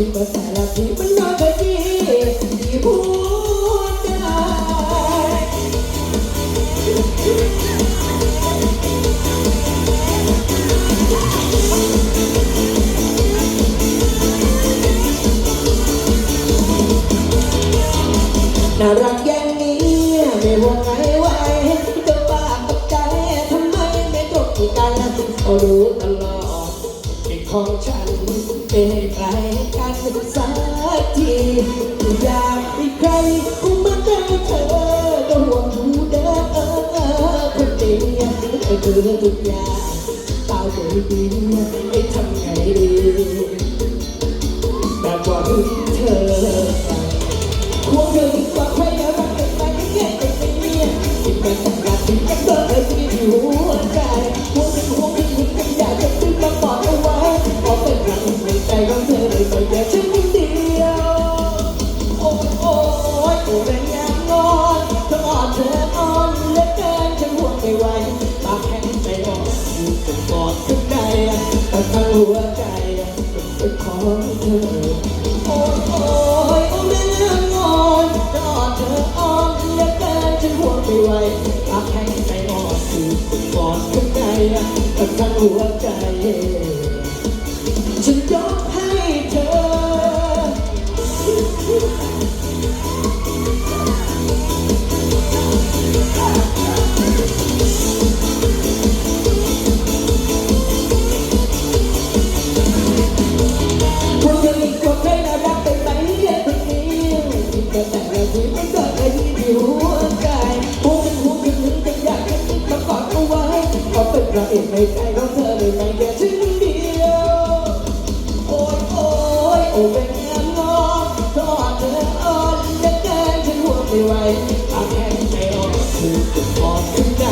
คิดว่าแต่ละทีมันน่าจะดีที่หัวใจน่ารักอย่างนี้ไม่ว่าไงไหวจะบ้ากับใจทำไมไม่ตกกันก็รู้ตลอดเป็นของฉัน เป็นใครกันสักทีอยากมีใครกูมาเจอเธอก็ห่วงดูเด้อคนเดียวเธอคือทุกอย่างตาใจดีไม่ทำไงดีแบบว่าหึงเธอควงเธอดีกว่าใครรักกันไปแค่ไปไม่เมียที่เป็นสังกัดที่ยังเกิด หัวใจเป็นของเธอโอ้ยโอ้ยโอ้แม่งามงอนเธออ่อเธออ้อนเหลือเกินฉันห่วงไม่ไหวปากแข็งใจอ่อนอยู่จนกอดข้างในแต่ทั้งหัวใจ แต่แต่ละทีมันก็ได้ที่หัวใจหัวเป็นหัวเป็นหนึ่งกันอยากจะคิดมากอดเอาไว้ขอเป็นพระเอกในใจของเธอเลยไม่แค่ชิ้นเดียวโอ้ยโอ้ยโอ้เป็นงามงอนทอดเธออ่อนเหลือเกินฉันหัวไม่ไหวาแข็งใจอ่อนคือจุดอ่อนข้างใน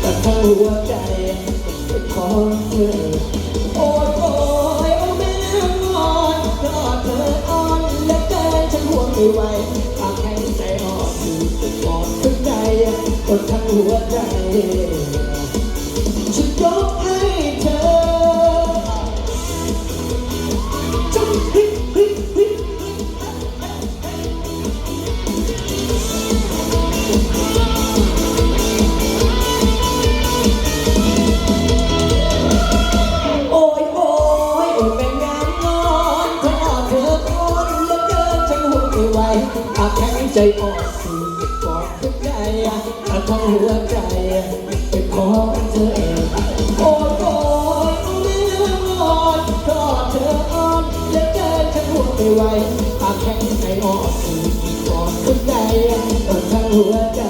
แต่ทั้งหัวใจเป็นของเธอ ไม่ไหวปากแข็งใจอ่อนคือจุดอ่อนข้างในแต่ทั้งหัวใจ ไปอาแข็งใจอ่อนสิดกอดทุกใจอาท้องหัวใจไปขอเธอเองโอ้โหลืมหมดกอดเธออ้อนและเธฉันหัวงไปไวอาแข็งใจอ่อนสิดกอดทุกใจอาท้องหัวใจ